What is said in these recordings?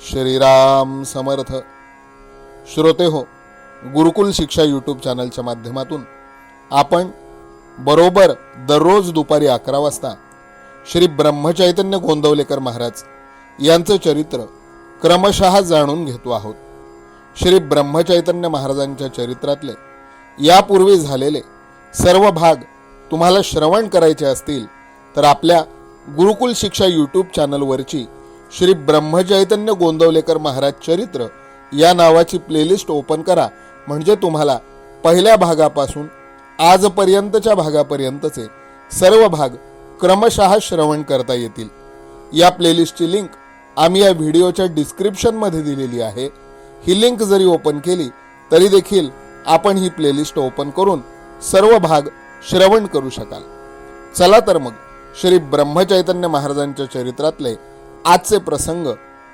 श्रीराम समर्थ. श्रोते हो गुरुकुल शिक्षा यूट्यूब चॅनलच्या माध्यमातून आपण बरोबर दररोज दुपारी अकरा वाजता श्री ब्रह्मचैतन्य गोंदवलेकर महाराज यांचं चरित्र क्रमशः जाणून घेतो आहोत. श्री ब्रह्मचैतन्य महाराजांच्या चरित्रातले यापूर्वी झालेले सर्व भाग तुम्हाला श्रवण करायचे असतील तर आपल्या गुरुकुल शिक्षा यूट्यूब चॅनलवरची श्री ब्रह्मचैतन्य गोंदवलेकर महाराज चरित्र या नावाची प्लेलिस्ट ओपन करा. म्हणजे तुम्हाला पहिल्या भागापासून आजपर्यंतच्या भागापर्यंतचे सर्व भाग क्रमशः श्रवण करता येतील. या प्लेलिस्टची लिंक आम्ही या व्हिडिओच्या डिस्क्रिप्शनमध्ये दिलेली आहे. ही लिंक जरी ओपन केली तरी देखील आपण ही प्लेलिस्ट ओपन करून सर्व भाग श्रवण करू शकाल. चला तर मग श्री ब्रह्मचैतन्य महाराजांच्या चरित्रातले आजचे प्रसंग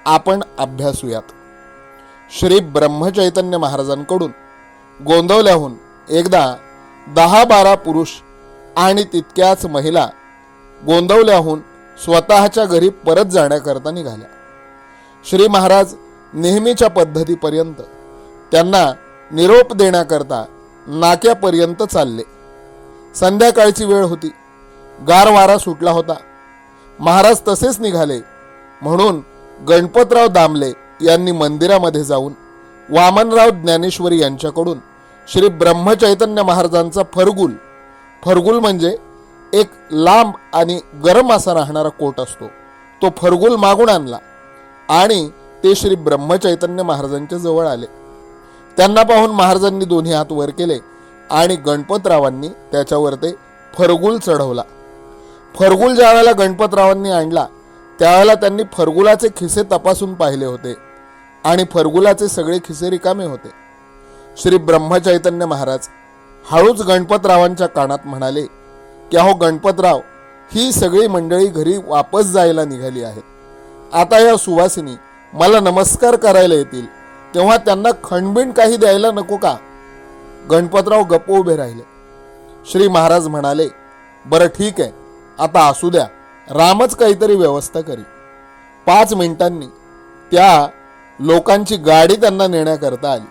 आपण अभ्यासूयात. श्री ब्रह्मचैतन्य महाराजांकडून गोंदवल्याहून एकदा दहा बारा पुरुष आणि तितक्याच महिला गोंदवल्याहून स्वतःच्या घरी परत जाण्याकरता निघाल्या. श्री महाराज नेहमीच्या पद्धतीपर्यंत त्यांना निरोप देण्याकरता नाक्यापर्यंत चालले. संध्याकाळची वेळ होती. गारवारा सुटला होता. महाराज तसेच निघाले. म्हणून गणपतराव दामले यांनी मंदिरामध्ये जाऊन वामनराव ज्ञानेश्वरी यांच्याकडून श्री ब्रह्मचैतन्य महाराजांचा फरगुल फरगुल म्हणजे एक लांब आणि गरम असा राहणारा कोट असतो. तो फरगुल मागून आणला आणि ते श्री ब्रह्मचैतन्य महाराजांच्या जवळ आले. त्यांना पाहून महाराजांनी दोन्ही हात वर केले आणि गणपतरावांनी त्याच्यावर ते फरगुल चढवला. फरगुल ज्या वेळेला गणपतरावांनी आणला त्यावेळेला त्यांनी फरगुलाचे खिसे तपासून पाहिले होते आणि फरगुलाचे सगळे खिसे रिकामे होते. श्री ब्रह्मचैतन्य महाराज हळूच गणपतरावांच्या कानात म्हणाले की अहो गणपतराव ही सगळी मंडळी घरी वापस जायला निघाली आहेत आता या सुवासिनी मला नमस्कार करायला येतील. तेव्हा त्यांना खणबिण काही द्यायला नको का? गणपतराव गप्प उभे राहिले. श्री महाराज म्हणाले बरं ठीक आहे आता असू द्या. रामच काहीतरी व्यवस्था करी. पाच मिनिटांनी त्या लोकांची गाडी त्यांना नेण्याकरता आली.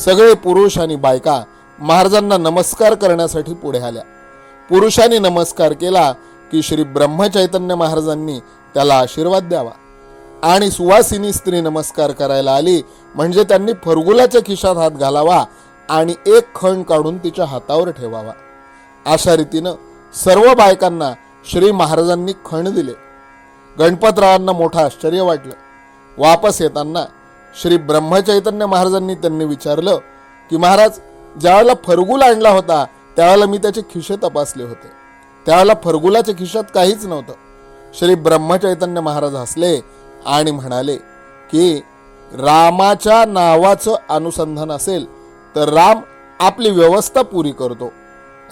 सगळे पुरुष आणि बायका महाराजांना नमस्कार करण्यासाठी पुढे आल्या. पुरुषांनी नमस्कार केला की श्री ब्रह्मचैतन्य महाराजांनी त्याला आशीर्वाद द्यावा. आणि सुवासिनी स्त्री नमस्कार करायला आली म्हणजे त्यांनी फरगुलाच्या खिशात हात घालावा आणि एक खण काढून तिच्या हातावर ठेवावा. अशा रीतीनं सर्व बायकांना श्री महाराजांनी खण दिले. गणपतरावांना मोठं आश्चर्य वाटलं. वापस येताना श्री ब्रह्मचैतन्य महाराजांनी त्यांनी विचारलं की महाराज ज्यावेळेला फरगुल आणला होता त्यावेळेला मी त्याचे खिशे तपासले होते. त्यावेळेला फरगुलाच्या खिशात काहीच नव्हतं. श्री ब्रह्मचैतन्य महाराज हसले आणि म्हणाले की रामाच्या नावाचं अनुसंधान असेल तर राम आपली व्यवस्था पुरी करतो.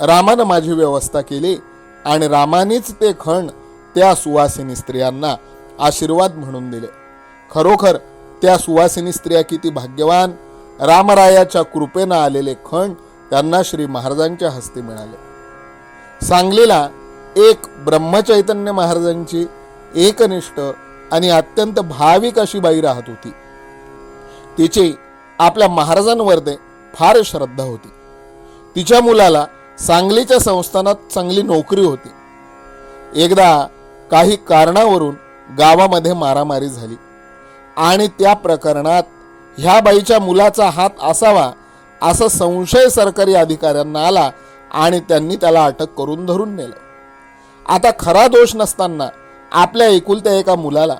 रामानं माझी व्यवस्था केली आणि रामानेच ते खण त्या सुवासिनी स्त्रियांना आशीर्वाद म्हणून दिले. खरोखर त्या सुवासिनी स्त्रिया किती भाग्यवान. रामरायाच्या कृपेनं आलेले खण त्यांना श्री महाराजांच्या हस्ते मिळाले. सांगलीला एक ब्रह्मचैतन्य महाराजांची एकनिष्ठ आणि अत्यंत भाविक अशी बाई राहत होती. तिची आपल्या महाराजांवर ते फार श्रद्धा होती. तिच्या मुलाला सांगलीच्या संस्थानात चांगली नोकरी होती. एकदा काही कारणावरून गावामध्ये मारामारी झाली. आणि त्या प्रकरणात ह्या बाईच्या मुलाचा हात असावा असा संशय सरकारी अधिकाऱ्यांना आला आणि त्यांनी त्याला अटक करून धरून नेलं. आता खरा दोष नसताना आपल्या एकुलत्या एका मुलाला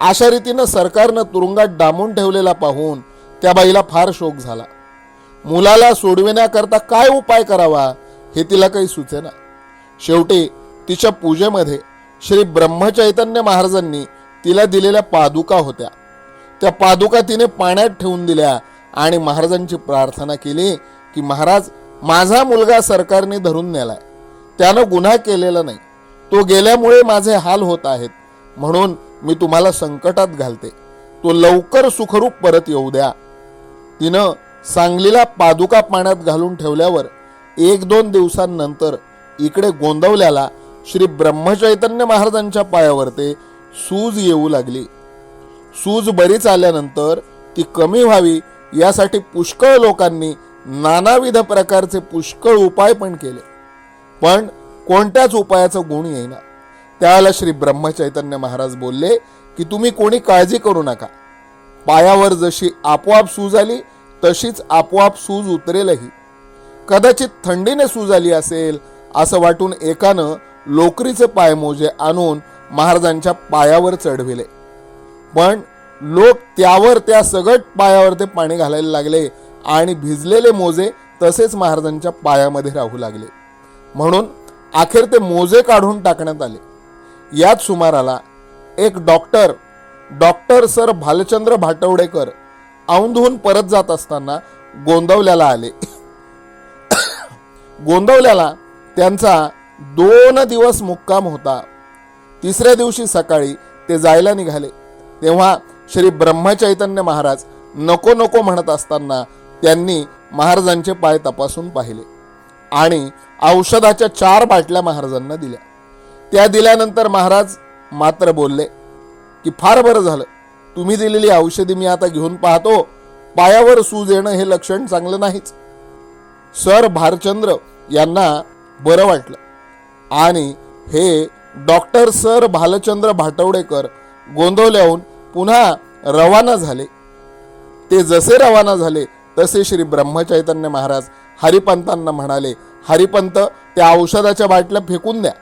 अशा रीतीनं सरकारनं तुरुंगात डांबून ठेवलेला पाहून त्या बाईला फार शोक झाला. मुलाला सोडविण्याकरता काय उपाय करावा हे तिला काही सुचेना शेवटी तिच्या पूजेमध्ये श्री ब्रह्मचैतन्य महाराजांनी तिला दिलेल्या पादुका होत्या. त्या पादुका तिने पाण्यात ठेवून दिल्या आणि महाराजांची प्रार्थना केली की महाराज माझा मुलगा सरकारने धरून नेलाय. त्यानं गुन्हा केलेला नाही. तो गेल्यामुळे माझे हाल होत आहेत. म्हणून मी तुम्हाला संकटात घालते. तो लवकर सुखरूप परत येऊ द्या. तिनं सांगलीला पादुका पाण्यात घालून ठेवल्यावर एक दोन दिवसांनंतर इकडे गोंदवल्याला श्री ब्रह्मचैतन्य महाराजांच्या पायावर ते सूज येऊ लागली. सूज बरीच आल्यानंतर ती कमी व्हावी यासाठी पुष्कळ लोकांनी नानाविध प्रकारचे पुष्कळ उपाय पण केले. पण कोणत्याच उपायाचं गुण येईना. त्याला श्री ब्रह्मचैतन्य महाराज बोलले की तुम्ही कोणी काळजी करू नका. पायावर जशी आपोआप सूज आली तशीच आपोआप सूज उतरेलही. कदाचित थंडीने सूज असेल असं वाटून एकानं लोकरीचे पायमोजे आणून महाराजांच्या पायावर चढविले. पण लोक त्यावर त्या सगट पायावर ते पाणी घालायला लागले आणि भिजलेले मोजे तसेच महाराजांच्या पायामध्ये राहू लागले. म्हणून अखेर ते मोजे काढून टाकण्यात आले. याच सुमाराला एक doctor doctor sir Bhalchandra Bhatwadekar औंधहून परत जात असताना गोंदवल्याला आले. गोंदवल्याला त्यांचा दोन दिवस मुक्काम होता. तिसऱ्या दिवशी सकाळी ते जायला निघाले. तेव्हा श्री ब्रह्मचैतन्य महाराज नको नको म्हणत असताना त्यांनी महाराजांचे पाय तपासून पाहिले आणि औषधाच्या चार बाटल्या महाराजांना दिल्या. त्या दिल्यानंतर महाराज मात्र बोलले की फार बरं झालं. तुम्ही दिलेली औषधी मी आता घेऊन पाहतो. पायावर सूज येणं हे लक्षण चांगलं नाहीच. सर भारचंद्र यांना बरं वाटलं. आणि हे डॉक्टर सर भालचंद्र भाटवडेकर गोंदवल्याहून पुन्हा रवाना झाले. ते जसे रवाना झाले तसे श्री ब्रह्मचैतन्य महाराज हरिपंतांना म्हणाले हरिपंत त्या औषधाच्या बाटल्या फेकून द्या.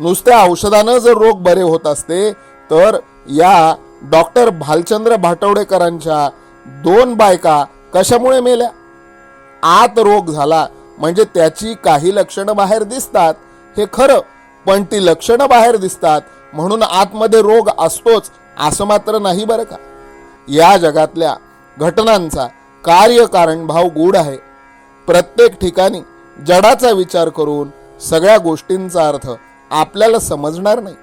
नुसत्या औषधानं जर रोग बरे होत असते तर या डॉक्टर भालचंद्र भाटवडेकरांच्या दोन बायका कशामुळे मेल्या? आत रोग झाला म्हणजे त्याची काही लक्षणं बाहेर दिसतात हे खरं पण ती लक्षणं बाहेर दिसतात म्हणून आतमध्ये रोग असतोच असं मात्र नाही बरं का? या जगातल्या घटनांचा कार्यकारण भाव गूढ आहे. प्रत्येक ठिकाणी जडाचा विचार करून सगळ्या गोष्टींचा अर्थ आपल्याला समजणार नाही.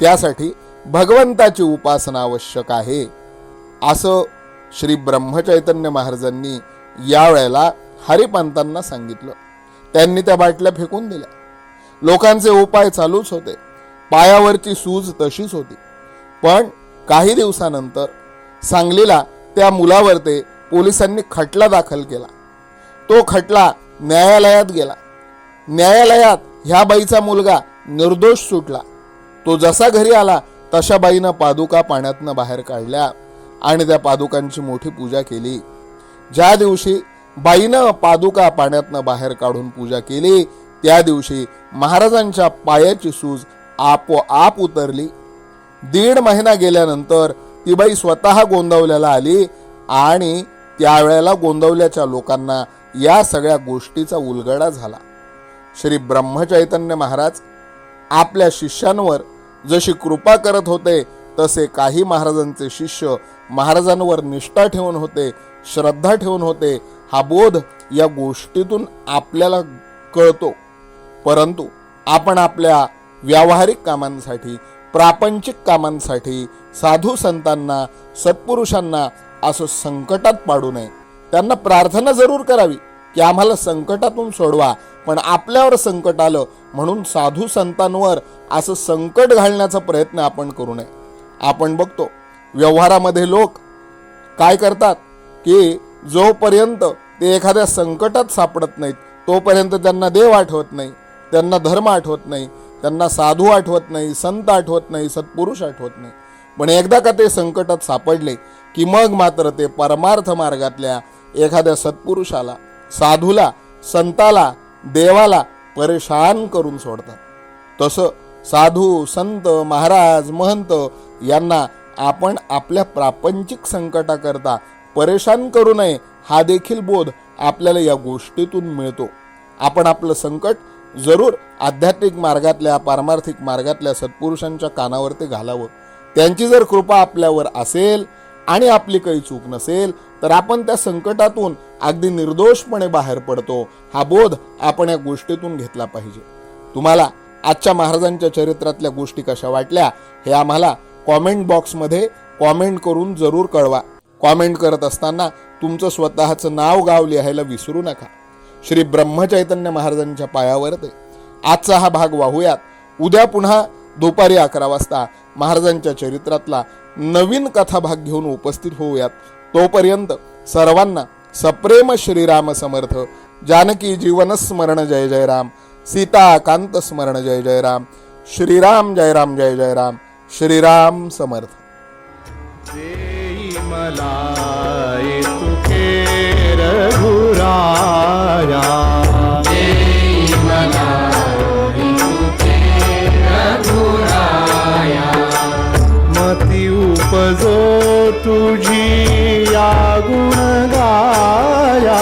त्यासाठी भगवंताची उपासना आवश्यक आहे. असं श्री ब्रह्मचैतन्य महाराजांनी यावेळेला हरिपंतांना सांगितलं. त्यांनी त्या बाटल्या फेकून दिल्या. लोकांचे उपाय चालूच होते. पायावरची सूज तशीच होती. पण काही दिवसानंतर सांगलीला त्या मुलावर ते पोलिसांनी खटला दाखल केला. तो खटला न्यायालयात गेला. न्यायालयात ह्या बाईचा मुलगा निर्दोष सुटला. तो जसा घरी आला तशा बाईनं पादुका पाण्यातनं बाहेर काढल्या आणि त्या पादुकांची मोठी पूजा केली. ज्या दिवशी बाईनं पादुका पाण्यातनं बाहेर काढून पूजा केली. त्या दिवशी महाराजांच्या पायाची सूज आपोआप उतरली. दीड महिना गेल्यानंतर ती बाई स्वतः गोंदवल्याला आली आणि त्यावेळेला गोंदवल्याच्या लोकांना या सगळ्या गोष्टीचा उलगडा झाला. श्री ब्रह्मचैतन्य महाराज आपल्या शिष्यांवर जशी कृपा करत होते तसे काही महाराजांचे शिष्य महाराजांवर निष्ठा ठेवून होते श्रद्धा ठेवून होते हा बोध या गोष्टीतून आपल्याला कळतो. परंतु आपण आपल्या व्यावहारिक कामांसाठी प्रापंचिक कामांसाठी साधू संतांना सत्पुरुषांना असं संकटात पाडू नये. त्यांना प्रार्थना जरूर करावी की आम्हाला संकटातून सोडवा पण आपल्यावर संकट आलं म्हणून साधू संतांवर असं संकट घालण्याचा प्रयत्न आपण करू नये. आपण बघतो व्यवहारामध्ये लोक काय करतात की जोपर्यंत ते एखाद्या संकटात सापडत नाहीत तोपर्यंत त्यांना देव आठवत नाही त्यांना धर्म आठवत नाही त्यांना साधू आठवत नाही संत आठवत नाही सत्पुरुष आठवत नाही. पण एकदा का ते संकटात सापडले की मग मात्र ते परमार्थ मार्गातल्या एखाद्या सत्पुरुषाला साधूला संताला देवाला परेशान करून सोडतात. तसं साधू संत महाराज महंत यांना आपण आपल्या प्रापंचिक संकटाकरता परेशान करू नये हा देखील बोध आपल्याला या गोष्टीतून मिळतो. आपण आपलं संकट जरूर आध्यात्मिक मार्गातल्या पारमार्थिक मार्गातल्या सत्पुरुषांच्या कानावरती घालावं. त्यांची जर कृपा आपल्यावर असेल आणि आपली काही चूक नसेल तर आपण त्या संकटातून अगदी निर्दोषपणे बाहेर पडतो. हा बोध आपण या गोष्टीतून घेतला पाहिजे. तुम्हाला आजच्या महाराजांच्या चरित्रातल्या गोष्टी कशा वाटल्या हे आम्हाला कॉमेंट बॉक्समध्ये कॉमेंट करून जरूर कळवा. कॉमेंट करत असताना तुमचं स्वतःचं नाव गाव लिहायला विसरू नका. श्री ब्रह्मचैतन्य महाराजांच्या पायावर ते. आजचा हा भाग वाहूयात. उद्या पुन्हा दुपारी अकरा वाजता महाराजांच्या चरित्रातला नवीन कथा भाग घेऊन उपस्थित होऊयात. तोपर्यंत सर्वांना सप्रेम श्रीराम समर्थ. जानकी जीवन स्मरण जय जय राम. सीताकांत स्मरण जय जय राम. श्रीराम जय राम जय जय राम. श्रीराम समर्थ. मलाई तुके रघुराया मती उपजो तुझी या गुणगाया